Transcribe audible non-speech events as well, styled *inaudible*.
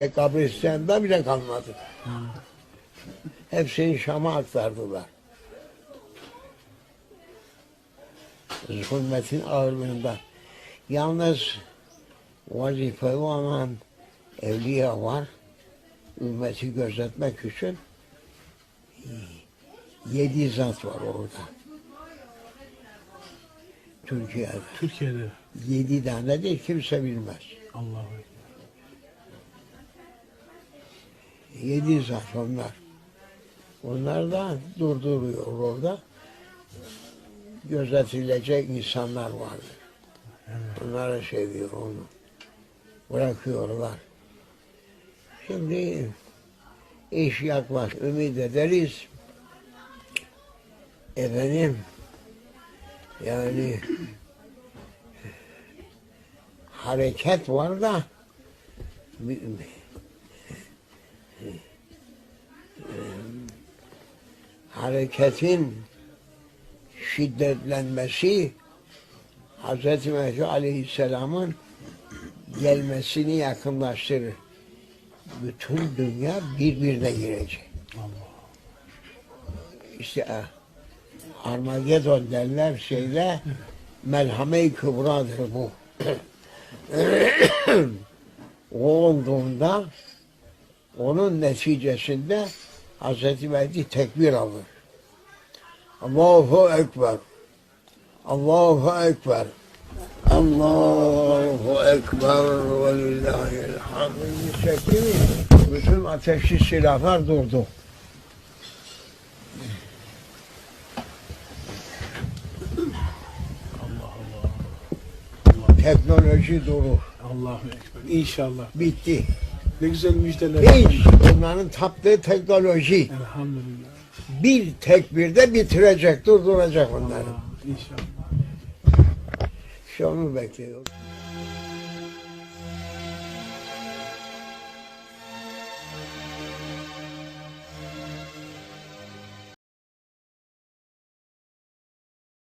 E, kabristanda bile kalmadı. Hepsini Şam'a aktardılar. Zulmetin ağırlığında. Yalnız vazifeyi olan evliya var. Ümmeti gözetmek için yedi zat var orada. Türkiye'de. Türkiye'de. Yedi tane değil kimse bilmez. Allah'a emanet 700 akşamlar. Onlar da durduruyor orada. Gözetilecek insanlar vardı. Onlara seviyor onu. Bırakıyorlar. Şimdi iş yaklaş. Ümit ederiz. Efendim yani hareket var da hareketin şiddetlenmesi Hz. Mehdi Aleyhisselam'ın gelmesini yakınlaştırır. Bütün dünya birbirine girecek. İşte e, Armageddon derler şeyde melhame-i kübradır bu. *coughs* o olduğunda onun neticesinde Hz. Mehdi tekbir alır. Allahu Ekber. Allahu Ekber. Allahu Ekber ve lillahil hamd. Çekti mi? Bütün ateşli silahlar durdu. Allah Allah. Teknoloji durur. Allahu Ekber. İnşallah. Bitti. Ne güzel müjdeler. Hiç onların taptığı teknoloji Elhamdülillah. bir tekbirde bitirecek, durduracak onları. Allah, İnşallah. İşte onu bekliyoruz.